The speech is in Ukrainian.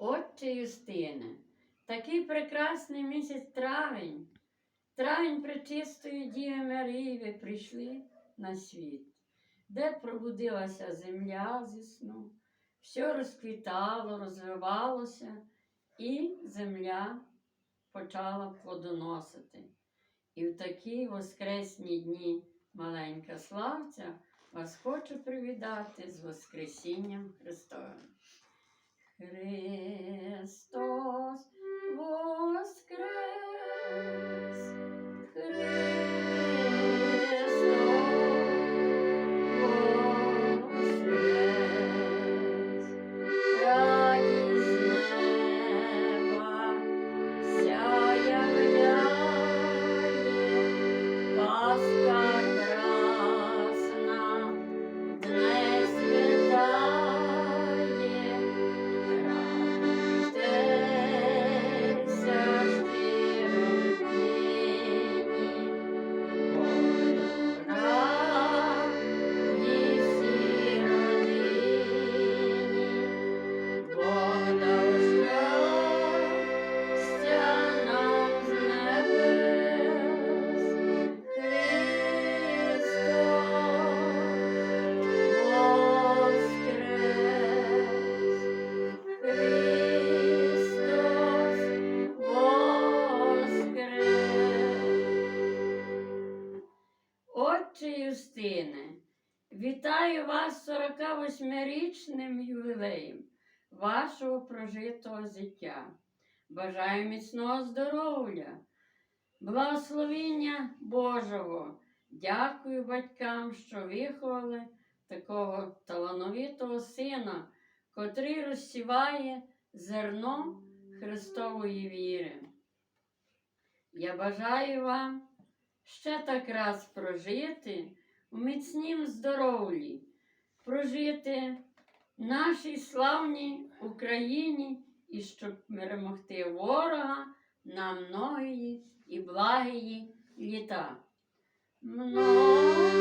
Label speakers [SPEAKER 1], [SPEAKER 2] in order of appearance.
[SPEAKER 1] Отче Юстине, такий прекрасний місяць травень. Травень пречистої Діви Марії ви прийшли на світ, де пробудилася земля зі сну, все розквітало, розвивалося, і земля почала плодоносити. І в такі воскресні дні маленька славця вас хочу привітати з Воскресінням Христовим. Христос Юстине, вітаю вас 48-річним ювілеєм вашого прожитого життя. Бажаю міцного здоров'я, благословіння Божого. Дякую батькам, що виховали такого талановитого сина, котрий розсіває зерно Христової віри. Я бажаю вам ще так раз прожити у міцнім здоров'ї, прожити в нашій славній Україні і щоб перемогти ворога на многії і благії літа. Многая